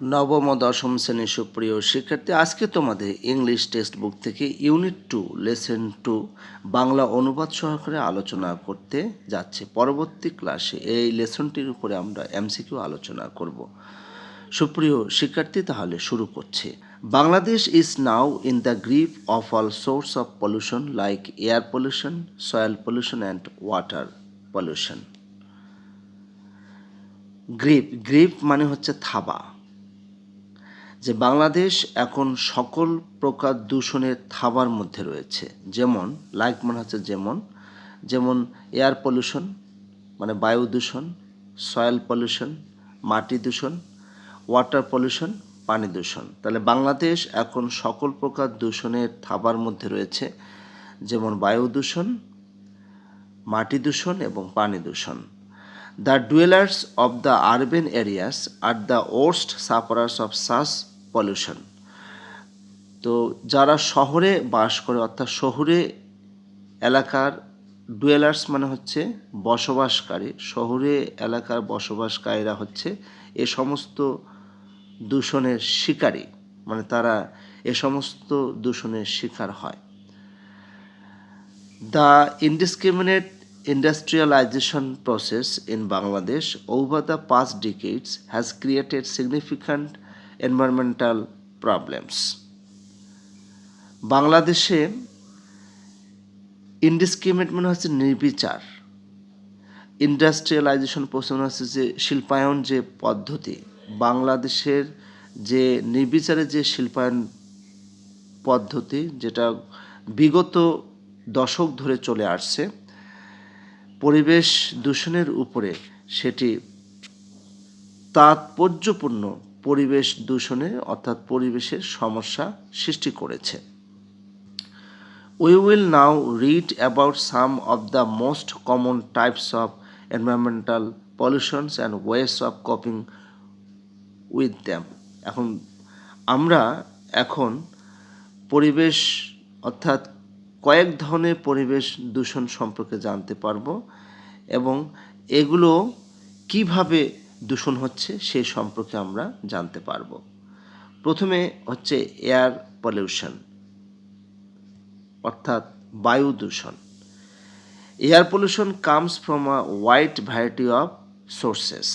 নবম দশম শ্রেণির সুপ্রিয় শিক্ষার্থী, আজকে তোমাদের ইংলিশ টেক্সট বুক থেকে unit two lesson two Bangla অনুবাদ সহকারে আলোচনা করতে যাচ্ছে। পরবর্তী ক্লাসে এই লেসনটির উপরে আমরা এমসিকিউ আলোচনা করব। সুপ্রিয় শিক্ষার্থী, তাহলে শুরু করছে। Bangladesh is now in the grip of all source of pollution like air pollution soil pollution and water pollution grip grip মানে হচ্ছে থাবা। যে বাংলাদেশ এখন সকল প্রকার দূষণের থাবার মধ্যে রয়েছে। যেমন লাইক মনে হচ্ছে যেমন যেমন এয়ার পলিউশন মানে বায়ু দূষণ সয়েল পলিউশন মাটি দূষণ ওয়াটার পলিউশন পানি দূষণ। তাহলে বাংলাদেশ এখন সকল প্রকার দূষণের থাবার মধ্যে রয়েছে, যেমন বায়ু দূষণ, মাটি দূষণ এবং পানি দূষণ। The dwellers of the urban areas are the worst sufferers of such pollution তো যারা শহরে বাস করে, অর্থাৎ শহুরে এলাকার ডুয়েলার্স মানে হচ্ছে বসবাসকারী, শহুরে এলাকার বসবাসকারীরা হচ্ছে এ সমস্ত দূষণের শিকারই মানে তারা এ সমস্ত দূষণের শিকার হয়। The indiscriminate industrialisation process in Bangladesh over the past decades has created significant environmental problems বাংলাদেশে ইনডিসক্রিমিনেট মানে হচ্ছে নির্বিচার। ইন্ডাস্ট্রিয়ালাইজেশন প্রসেস মানে হচ্ছে যে শিল্পায়ন যে পদ্ধতি, বাংলাদেশের যে নির্বিচারে যে শিল্পায়ন পদ্ধতি, যেটা বিগত দশক ধরে চলে আসছে, পরিবেশ দূষণের উপরে সেটি তাৎপর্যপূর্ণ পরিবেশ দূষণে, অর্থাৎ পরিবেশের সমস্যা সৃষ্টি করেছে। We will now read about some of the most common types of environmental pollutions and ways of coping with them এখন আমরা এখন পরিবেশ, অর্থাৎ কয়েক ধরনের পরিবেশ দূষণ সম্পর্কে জানতে পারব এবং এগুলো কীভাবে দূষণ হচ্ছে, সে সম্পর্কে আমরা জানতে পারব। প্রথমে হচ্ছে এয়ার পলিউশন, অর্থাৎ বায়ু দূষণ। Air pollution comes from a wide variety of sources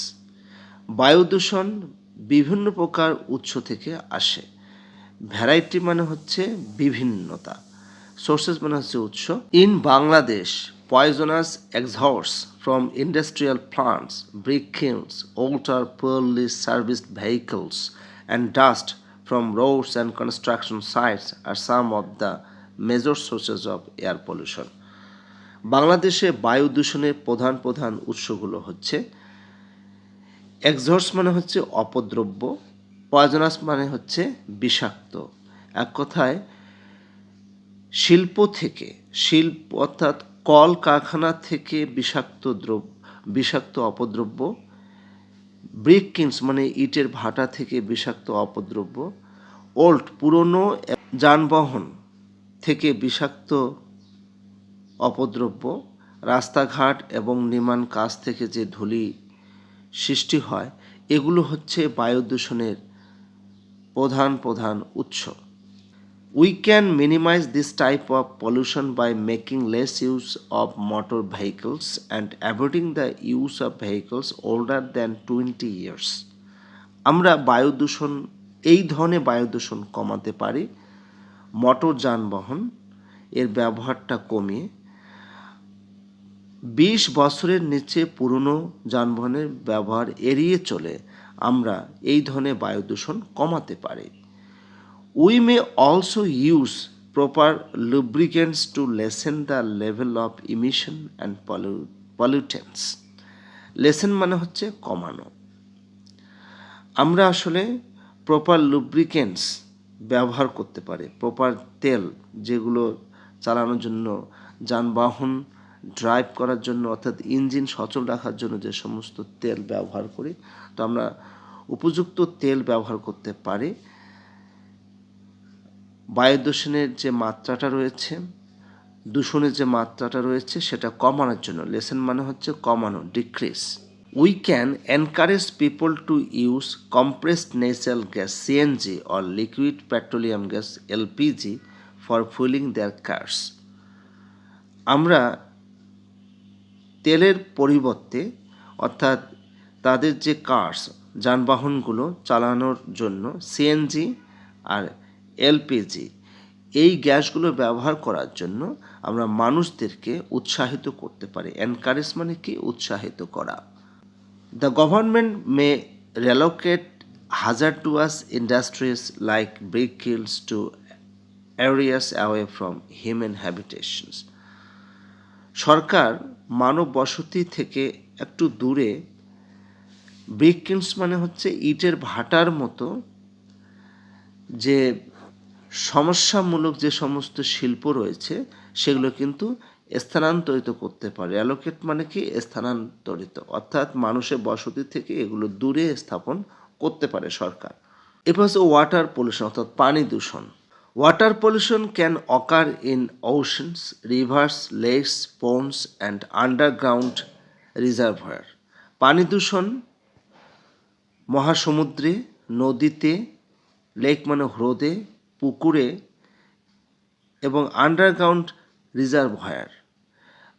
বায়ু দূষণ বিভিন্ন প্রকার উৎস থেকে আসে। ভ্যারাইটি মানে হচ্ছে বিভিন্নতা। সোর্সেস মানে হচ্ছে উৎস। In Bangladesh poisonous exhausts from industrial plants, brick kilns, older poorly serviced vehicles, and dust from roads and construction sites are some of the major sources of air pollution. বাংলাদেশে বায়ু দূষণের প্রধান প্রধান উৎসগুলো হচ্ছে এক্সহর্স মানে হচ্ছে অপদ্রব্য পয়জনাস মানে হচ্ছে বিষাক্ত এক কথায় শিল্প থেকে শিল্প অর্থাৎ কল কারখানা থেকে বিষাক্ত দ্রব্য বিষাক্ত অপদ্রব্য ব্রিক কিংস মানে ইটের ভাটা থেকে বিষাক্ত অপদ্রব্য ওল্ড পুরনো যানবাহন থেকে বিষাক্ত অপদ্রব্য, রাস্তাঘাট এবং নির্মাণ কাজ থেকে যে ধূলি সৃষ্টি হয়, এগুলো হচ্ছে বায়ু দূষণের প্রধান প্রধান উৎস। We can minimize this type of pollution by making less use of motor vehicles and avoiding the use of vehicles older than 20 years. আমরা বায়ু দূষণ এই ধরনের বায়ু দূষণ কমাতে পারি মোটর যানবাহন এর ব্যবহারটা কমিয়ে বিশ বছরের নিচে পুরনো যানবাহনের ব্যবহার এড়িয়ে চলে আমরা এই ধরনের বায়ু দূষণ কমাতে পারি We may also use proper lubricants to lessen the level of emission and pollu- pollutants. Lessen মানে হচ্ছে কমানো। আমরা আসলে প্রপার লুব্রিকেন্টস ব্যবহার করতে পারি। প্রপার তেল যেগুলো চালানোর জন্য, যানবাহন ড্রাইভ করার জন্য, অর্থাৎ ইঞ্জিন সচল রাখার জন্য যে সমস্ত তেল ব্যবহার করি, তো আমরা উপযুক্ত তেল ব্যবহার করতে পারি। বায়ু দূষণের যে মাত্রাটা রয়েছে, দূষণের যে মাত্রাটা রয়েছে, সেটা কমানোর জন্য। লেসেন মানে হচ্ছে কমানো decrease we can encourage people to use compressed natural gas CNG or liquid petroleum gas LPG for fueling their cars আমরা তেলের পরিবর্তে, অর্থাৎ তাদের যে কার্স যানবাহনগুলো চালানোর জন্য সিএনজি আর এলপিজি, এই গ্যাসগুলো ব্যবহার করার জন্য আমরা মানুষদেরকে উৎসাহিত করতে পারি। এনকারেজ মানে কি? উৎসাহিত করা। The government may relocate hazardous industries like brick kilns to areas away from human habitations. সরকার মানব বসতি থেকে একটু দূরে ব্রিককিন্স মানে হচ্ছে ইটের ভাটার মতো যে সমস্যামূলক যে সমস্ত শিল্প রয়েছে, সেগুলো কিন্তু স্থানান্তরিত করতে পারে। অ্যালোকেট মানে কি? স্থানান্তরিত। অর্থাৎ মানুষের বসতি থেকে এগুলো দূরে স্থাপন করতে পারে সরকার। এরপর হচ্ছে ওয়াটার পলিউশন অর্থাৎ পানি দূষণ। Water pollution can occur in oceans rivers lakes ponds and underground reservoir পানি দূষণ মহাসমুদ্রে, নদীতে লেক মানে হ্রদে পুকুরে এবং আন্ডারগ্রাউন্ড রিজার্ভয়ার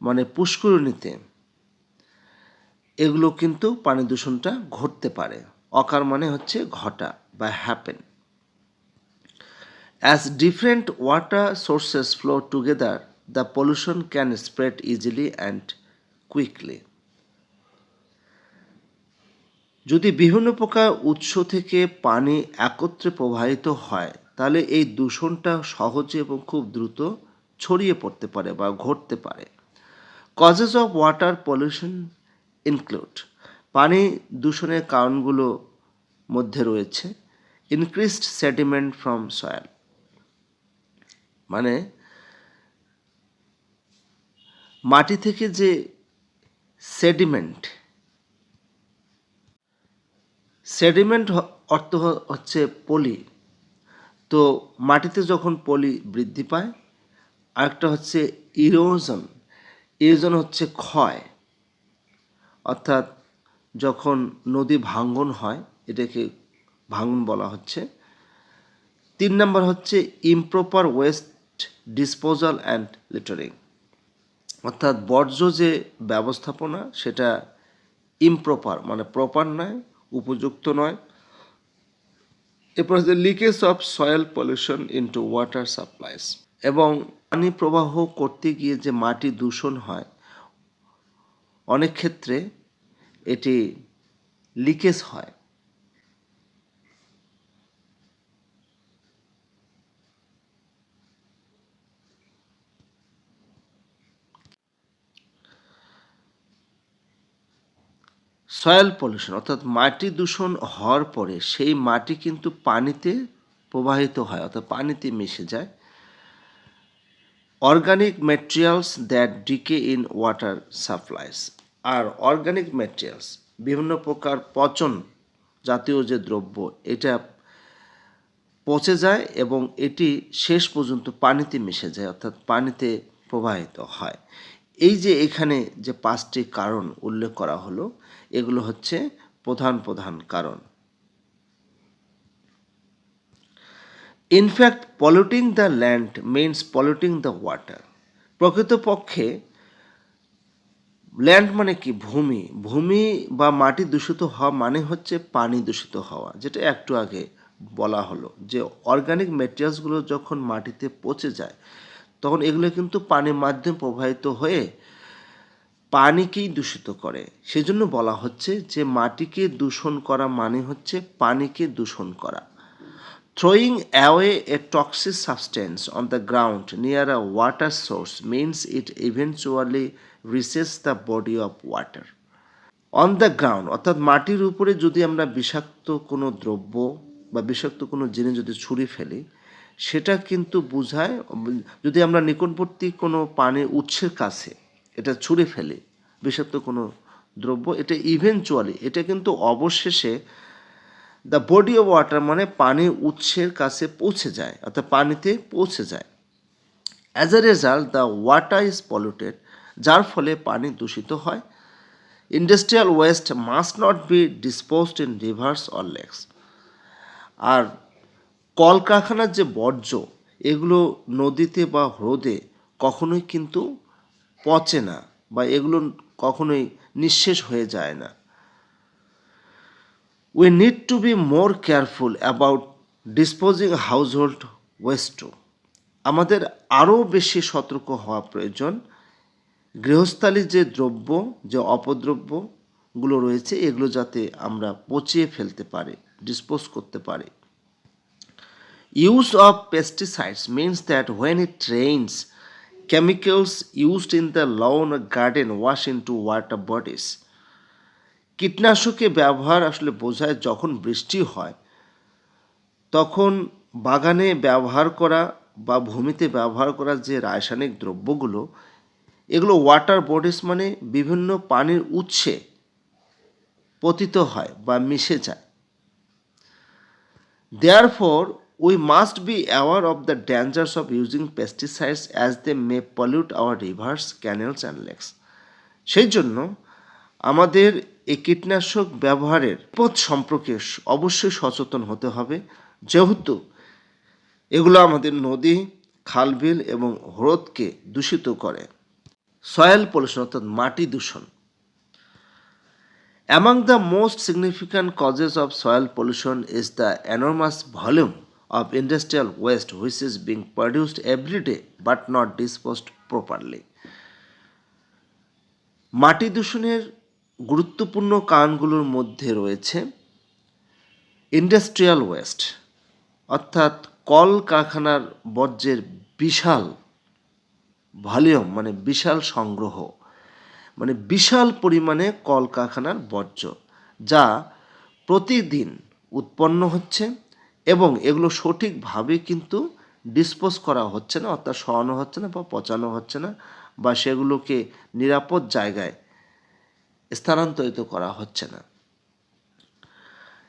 মানে পুষ্করিণীতে। এগুলো কিন্তু পানি দূষণটা ঘটতে পারে। অকার মানে হচ্ছে ঘটা বা happen as different water sources flow together the pollution can spread easily and quickly যদি বিভিন্ন প্রকার উৎস থেকে পানি একত্রে প্রবাহিত হয় তাহলে এই দূষণটা সহজে এবং খুব দ্রুত ছড়িয়ে পড়তে পারে বা ঘটতে পারে। Causes of water pollution include পানি দূষণের কারণগুলো মধ্যে রয়েছে ইনক্রিসড সেডিমেন্ট ফ্রম সয়েল মানে মাটি থেকে যে সেডিমেন্ট সেডিমেন্ট অর্থ হচ্ছে পলি তো মাটিতে যখন পলি বৃদ্ধি পায়, আরেকটা হচ্ছে ইরোজন। ইরোজন হচ্ছে ক্ষয়। অর্থাৎ যখন নদী ভাঙ্গন হয়, এটাকে ভাঙন বলা হচ্ছে। তিন নম্বর হচ্ছে improper waste disposal and littering অর্থাৎ বর্জ্য যে ব্যবস্থাপনা, সেটা ইমপ্রপার মানে প্রপার নয়, উপযুক্ত নয়। এরপর হচ্ছে leakage of soil pollution into water supplies এবং পানি প্রবাহ করতে গিয়ে যে মাটি দূষণ হয়, অনেক ক্ষেত্রে এটি লিকেজ হয়। সয়েল পলিউশন, অর্থাৎ মাটি দূষণ হওয়ার পরে সেই মাটি কিন্তু পানিতে প্রবাহিত হয়, অর্থাৎ পানিতে মিশে যায়। Organic materials that decay in water supplies R organic materials বিভিন্ন প্রকার পচন জাতীয় যে দ্রব্য, এটা পচে যায় এবং এটি শেষ পর্যন্ত পানিতে মিশে যায়, অর্থাৎ পানিতে প্রবাহিত হয়। এই যে এখানে যে পাঁচটি কারণ উল্লেখ করা হলো, এগুলো হচ্ছে প্রধান প্রধান কারণ। In fact polluting the land means polluting the water প্রকৃতপক্ষে ল্যান্ড মানে কি? ভূমি। ভূমি বা মাটি দূষিত হওয়া মানে হচ্ছে পানি দূষিত হওয়া, যেটা একটু আগে বলা হলো যে অর্গানিক ম্যাটেরিয়ালসগুলো যখন মাটিতে পচে যায় তখন এগুলো কিন্তু পানির মাধ্যমে প্রবাহিত হয়ে পানিকেই দূষিত করে সেজন্য বলা হচ্ছে যে মাটিকে দূষণ করা মানে হচ্ছে পানিকে দূষণ করা Throwing away a toxic substance on the ground near a water source means it eventually reaches the body of water. On the ground অর্থাৎ মাটির উপরে যদি আমরা বিষাক্ত কোনো দ্রব্য বা বিষাক্ত কোনো জিনিস যদি ছুঁড়ে ফেলি সেটা কিন্তু বোঝায়, যদি আমরা নিকটবর্তী কোনো পানির উৎসের কাছে এটা ছুঁড়ে ফেলি, বিষাক্ত কোনো দ্রব্য, এটা ইভেনচুয়ালি এটা কিন্তু অবশেষে দ্য বডি অফ ওয়াটার মানে পানির উৎসের কাছে পৌঁছে যায়, অর্থাৎ পানিতে পৌঁছে যায়। As a result the water is polluted যার ফলে পানি দূষিত হয়। Industrial waste must not be disposed in rivers or lakes আর কলকারখানার যে বর্জ্য, এগুলো নদীতে বা হ্রদে কখনোই কিন্তু পচে না বা এগুলো কখনোই নিঃশেষ হয়ে যায় না। We need to be more careful about disposing household waste to আমাদের আরও বেশি সতর্ক হওয়া প্রয়োজন। গৃহস্থালির যে দ্রব্য, যে অপদ্রব্যগুলো রয়েছে, এগুলো যাতে আমরা পচিয়ে ফেলতে পারি ডিসপোজ করতে পারি। Use of pesticides means that when it rains, chemicals used in the lawn or garden wash into water bodies. কীটনাশকে ব্যবহার আসলে বোঝায় যখন বৃষ্টি হয় তখন বাগানে ব্যবহার করা বা ভূমিতে ব্যবহার করা যে রাসায়নিক দ্রব্যগুলো এগুলো ওয়াটার বডিস মানে বিভিন্ন পানির উৎসে পতিত হয় বা মিশে যায় Therefore, we must be aware of the dangers of using pesticides as they may pollute our rivers canals and lakes সেই জন্য আমাদের এই কীটনাশক ব্যবহারের পথ সম্পর্কে অবশ্যই সচেতন হতে হবে। যেহেতু এগুলো আমাদের নদী, খালবিল এবং হ্রদকে দূষিত করে। সয়েল পলিউশন অর্থাৎ মাটি দূষণ। Among the most significant causes of soil pollution is the enormous volume of industrial waste which is being produced every day but not disposed properly. মাটি দূষণের গুরুত্বপূর্ণ কারণগুলোর মধ্যে রয়েছে ইন্ডাস্ট্রিয়াল ওয়েস্ট অর্থাৎ কল কারখানার বর্জ্যের বিশাল ভলিউম মানে বিশাল সংগ্রহ মানে বিশাল পরিমাণে কলকারখানার বর্জ্য, যা প্রতিদিন উৎপন্ন হচ্ছে এবং এগুলো সঠিকভাবে কিন্তু ডিসপোজ করা হচ্ছে না, অর্থাৎ সরানো হচ্ছে না বা পচানো হচ্ছে না বা সেগুলোকে নিরাপদ জায়গায় স্থানান্তরিত করা হচ্ছে না।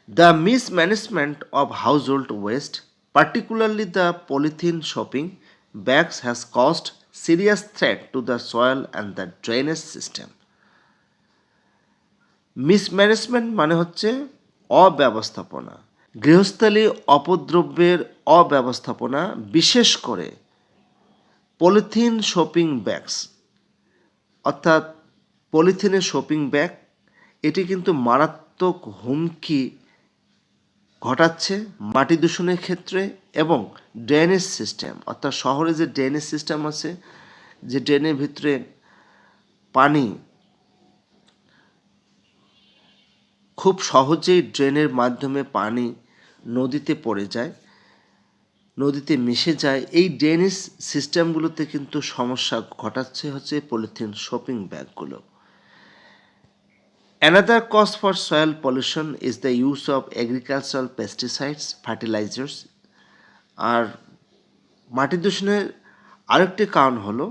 The mismanagement of household waste particularly the polythene shopping bags, has caused serious threat to the soil and the drainage system. Mismanagement মানে হচ্ছে অব্যবস্থাপনা। গৃহস্থলী অপদ্রব্যের অব্যবস্থাপনা বিশেষ করে পলিথিন শপিং ব্যাগস। অর্থাৎ পলিথিনের শপিং ব্যাগ, এটি কিন্তু মারাত্মক হুমকি ঘটাচ্ছে মাটি দূষণের ক্ষেত্রে এবং ড্রেনেজ সিস্টেম। অর্থাৎ শহরে যে ড্রেনেজ সিস্টেম আছে, যে ড্রেনের ভিতরে পানি খুব সহজেই ড্রেনের মাধ্যমে পানি নদীতে পড়ে যায় নদীতে মিশে যায় এই ড্রেনেজ সিস্টেমগুলোতে কিন্তু সমস্যা ঘটাচ্ছে হচ্ছে পলিথিন শপিং ব্যাগগুলো Another cause for soil pollution is the use of agricultural pesticides, fertilizers. আর মাটি দূষণের আরেকটি কারণ হলো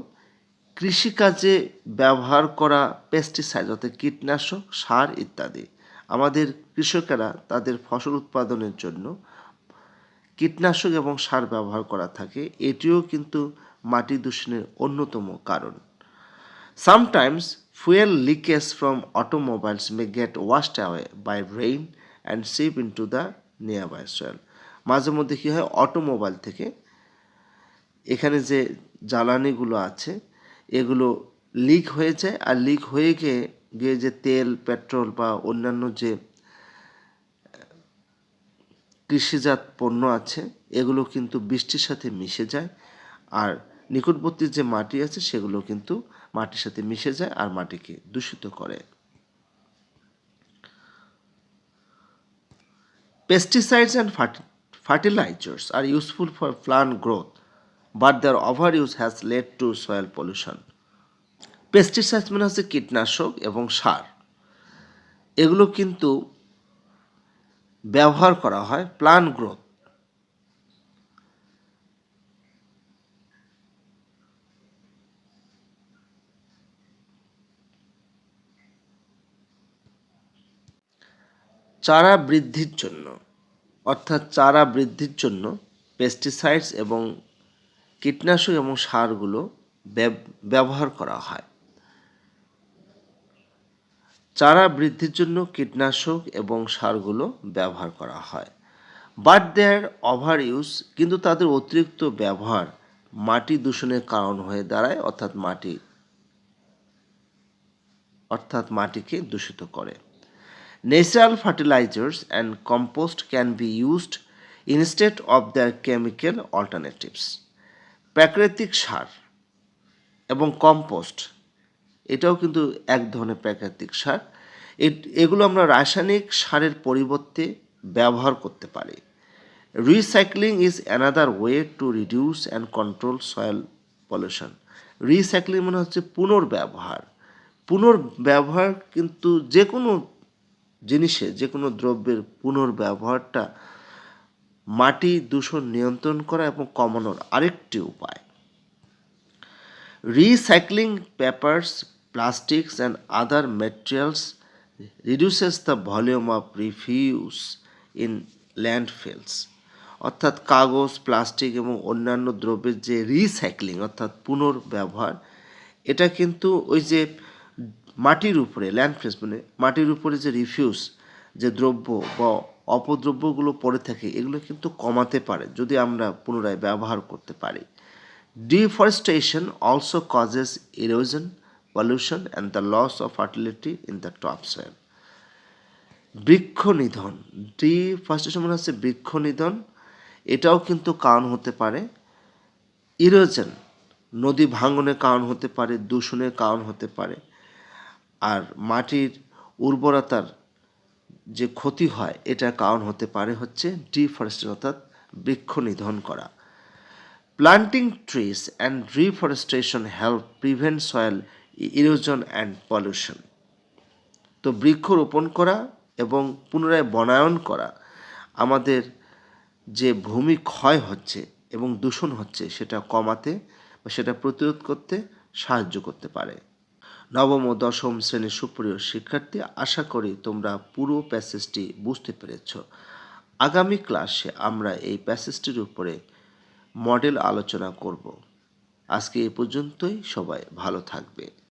কৃষিকাজে ব্যবহার করা পেস্টিসাইড অর্থাৎ কীটনাশক সার ইত্যাদি আমাদের কৃষকেরা তাদের ফসল উৎপাদনের জন্য কীটনাশক এবং সার ব্যবহার করা থাকে। এটিও কিন্তু মাটি দূষণের অন্যতম কারণ। Sometimes fuel leakage from automobiles may get washed away by rain and seep into the nearby soil. মাঝে মধ্যে কী হয় অটোমোবাইল থেকে এখানে যে জ্বালানিগুলো আছে, এগুলো লিক হয়ে যায়। আর লিক হয়ে গিয়ে গিয়ে যে তেল, পেট্রোল বা অন্যান্য যে কৃষিজাত পণ্য আছে, এগুলো কিন্তু বৃষ্টির সাথে মিশে যায়। আর নিকটবর্তী যে মাটি আছে, সেগুলো কিন্তু মাটির সাথে মিশে যায় আর মাটিকে দূষিত করে। Pesticides and ferti fertilisers are useful for plant growth but their over use has led to soil pollution pesticides মানে হচ্ছে কীটনাশক এবং সার। এগুলো কিন্তু ব্যবহার করা হয় প্লান্ট গ্রোথ চারা বৃদ্ধির জন্য, অর্থাৎ চারা বৃদ্ধির জন্য পেস্টিসাইডস এবং কীটনাশক এবং সারগুলো ব্যব- ব্যবহার করা হয়। চারা বৃদ্ধির জন্য কীটনাশক এবং সারগুলো ব্যবহার করা হয়। বাট দেয়ার ওভার ইউজ কিন্তু তাদের অতিরিক্ত ব্যবহার মাটি দূষণের কারণ হয়ে দাঁড়ায়, অর্থাৎ মাটি, অর্থাৎ মাটিকে দূষিত করে। Natural fertilisers and compost can be used instead of their chemical alternatives প্রাকৃতিক সার এবং কম্পোস্ট এটাও কিন্তু এক ধরনের প্রাকৃতিক সার। এগুলো আমরা রাসায়নিক সারের পরিবর্তে ব্যবহার করতে পারি। Recycling is another way to reduce and control soil pollution recycling মানে হচ্ছে পুনর্ব্যবহার। পুনর্ব্যবহার কিন্তু যে কোনো জিনিসে যে কোনো দ্রব্যের পুনর্ব্যবহারটা মাটি দূষণ নিয়ন্ত্রণ করা এবং কমানোর আরেকটি উপায়। Recycling papers, plastics, and other materials reduces the volume of refuse in landfills. অর্থাৎ কাগজ প্লাস্টিক এবং অন্যান্য দ্রব্যের যে রিসাইক্লিং অর্থাৎ পুনর্ব্যবহার এটা কিন্তু ওই যে মাটির উপরে ল্যান্ডফিলস মানে মাটির উপরে যে রিফিউজ যে দ্রব্য বা অপদ্রব্যগুলো পড়ে থাকে এগুলো কিন্তু কমাতে পারে যদি আমরা পুনরায় ব্যবহার করতে পারি deforestation also causes erosion, pollution, and the loss of fertility in the topsoil. বৃক্ষ নিধন ডিফরেস্টেশন মানে হচ্ছে বৃক্ষ নিধন। এটাও কিন্তু কারণ হতে পারে। ইরোজন নদী ভাঙনের কারণ হতে পারে দূষণের কারণ হতে পারে। আর মাটির উর্বরতার যে ক্ষতি হয় এটার কারণ হতে পারে হচ্ছে ডিফরেস্টেশন অর্থাৎ বৃক্ষ নিধন করা। Planting trees and reforestation help prevent soil erosion and pollution. তো বৃক্ষ রোপণ করা এবং পুনরায় বনায়ন করা আমাদের যে ভূমি ক্ষয় হচ্ছে এবং দূষণ হচ্ছে সেটা কমাতে বা সেটা প্রতিরোধ করতে সাহায্য করতে পারে। নবম ও দশম শ্রেণির সুপ্রিয় শিক্ষার্থী, আশা করি তোমরা পুরো প্যাসেজটি বুঝতে পেরেছ। আগামী ক্লাসে আমরা এই প্যাসেজটির উপরে মডেল আলোচনা করব। আজকে এ পর্যন্তই, সবাই ভালো থাকবে।